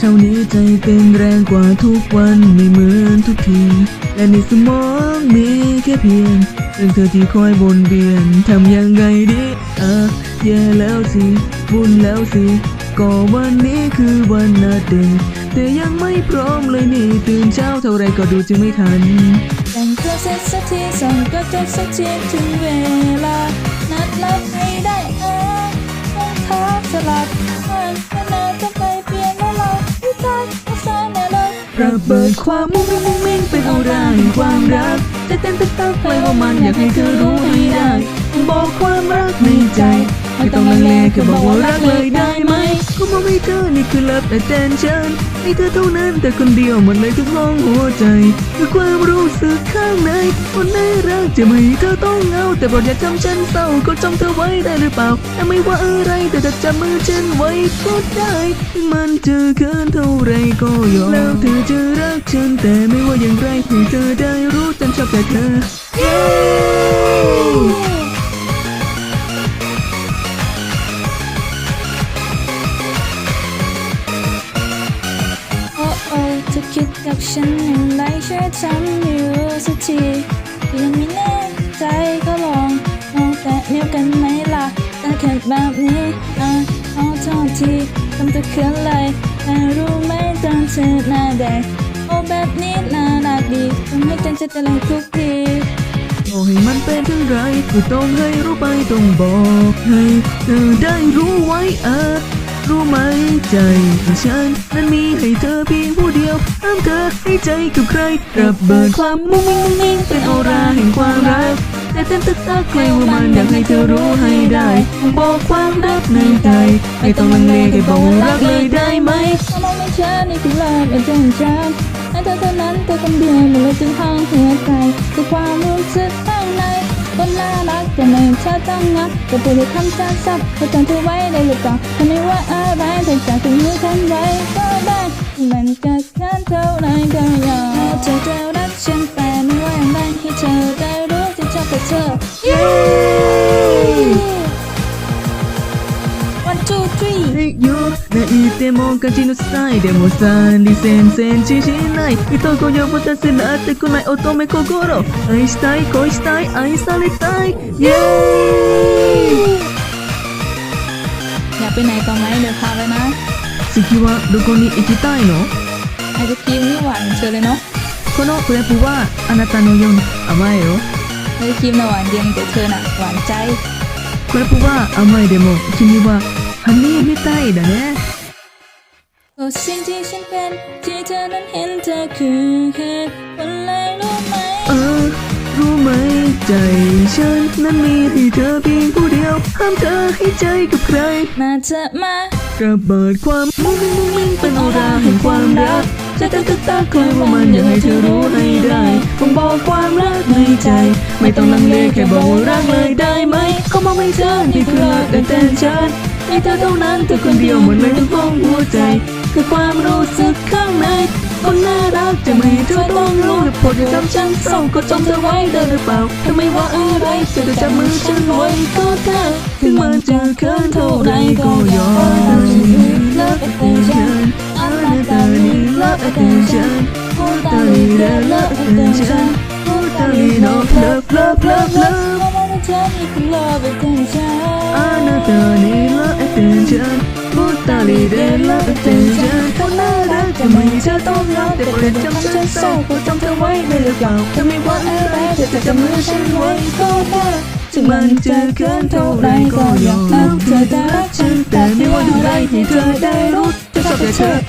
เช้านี้ใจเต้นแรงกว่าทุกวันไม่เหมือนทุกที และในสมองมีแค่เพียงเรื่องเธอที่คอยวนเวียนทำยังไงดีอะแย่แล้วสิวุ่นแล้วสิก็วันนี้คือวันนัดเดทแต่ยังไม่พร้อมเลยนี่ตื่นเช้าเท่าไรก็ดูจะไม่ทันแต่งตัวเสร็จสักทีส่งก็จบสักทีถึงเวลา นัดรับให้ได้เออต้องท้าสลับวัน ระเบิดความมุ่งมิ่งมุ่งมิ่งเป็นอุราแห่งความรักจะเต้นตึกตักไปว่ามันอยากให้เธอรู้ให้ได้ บอกความรักในใจ ไม่ต้องลังเลแค่บอกว่ารักเลยได้ไหมก็มองให้เธอนี่คือ love attention ให้เธอเท่านั้นแต่คนเดียวหมดเลยทุกห้องหัวใจคือความรู้สึกข้างในคนได้รักจะไม่ให้เธอต้องเหงาแต่โปรดอย่าทำฉันเศร้าก็จำเธอไว้ได้หรือเปล่าแต่ไม่ว่าอะไรแต่จะจับมือฉันไว้ก็ได้ถึงมันจะเกินเท่าไรก็ยอมแล้วเธอจะรักฉันแต่ไม่ว่าอย่างไรให้เธอได้รู้ฉันชอบแต่เธอ โอ้เธอคิดกับฉันอย่างไรช่วยทำให้รู้สักทียังไม่แน่ใจก็ลองมองแต่เนิ้วกันไหมล่ะแต่เขินแบบนี้อะเอาโทษทีทำตัวเขินเลยแต่รู้ไหมตอนเธอหน้าแดงโอ้แบบนี้น่ารักดีทำให้ฉันจะตะลึงทุกทีโอ้ให้มันเป็นเช่นไรก็ต้องให้รู้ไปต้องบอกให้เธอได้รู้ไว้อาจ รู้ไหมใจของฉันนั้นมีให้เธอเพียงผู้เดียวห้ามเธอให้ใจกับใครระเบิดความมุ้งมิ้งมุ้งมิ้งเป็นโอราแห่งความรักแต่เต้นตึกตักใครว่ามันอยากให้เธอรู้ให้ได้บอกความรักในใจไม่ต้องลังเลแค่บอกรักเลยได้ไหมมองไม่ชัดนี่คือเลิฟเป็นเจ้าฉันให้เธอเท่านั้นเธอคนเดียวมันเลยจึงห้องหัวใจคือความรู้สึกข้างใน คนน่ารักจะไม่เธอต้องงักจะพูดด้วยคำสั้นสับก็จำเธอไว้ได้หรือเปล่าทำไมว่าอะไรแต่จะถึงมือฉันไว้ก็ได้มันจะขันเท่าไรก็ยอมเธอจะรักฉันแต่ไม่ว่าอย่างไรให้เธอได้รู้ที่ชอบแต่เธอ ย้ one two three Take you 泣いても感じのスタイでも三里戦線知しない人ご呼ぶたせなってこない乙女心愛したい恋したい愛されたいイエーイ อยากไปไหนก็ไหมเดี๋ยวพาไปนะ 次はどこに行きたいの ไอศครีมนี่หวานเชิญเลยเนาะ このクレープはあなたのように甘いよ ไอศครีมน่ะหวานเย็นแต่เธอน่ะหวานใจ クレープは甘いでも君は ฮันนี่ไม่ใต้เดี๋ยวนี้ก็สิ่งที่ฉันเป็นที่เธอนั้นเห็นเธอคือเหตุผลไรรู้ไหมเออ รู้ไหมใจฉันนั้นมีที่เธอเพียงผู้เดียวห้ามเธอให้ใจกับใคร มาเธอมาระเบิดความมุ่งมิ่งมุ่งมิ่งเป็นออราแห่งความรักจะตั้งตั้งตั้งคอยว่ามันอยากให้เธอรู้ให้ได้ผมบอกความรักในใจ ไม่ต้องลังเลแค่บอกว่ารักเลยได้ไหมเขามงไม่เจอในเครือแต่เต้นชัด ให้เธอเท่านั้นเธอคนเดียวเหมือนไม่ต้องฟ้องหัวใจ คือความรู้สึกข้างในคนน่ารักจะไม่เธอต้องรู้หรือผลจำฉันเศร้าก็จำเธอไว้ได้หรือเปล่าถ้าไม่ว่าอะไรเธอจะจับมือฉันไว้ก็ได้ถึงมันจะเกินเท่าไรก็ยอม Love attention I'm not sorry Love attention Who tell me that love attention Who tell me no love love love love あなたにラ attention 二人でラ attention こんなだって mình chưa tốt lắm. để quên trong chân sâu của trong tương quay đây là vào trong mình quá ế bé. Để từ trong mưa sen quay có ta chừng mình chưa cơn thâu đây còn giọt nước trời đã chân ta nếu anh đây thì trời đây đốt cho sao về chơi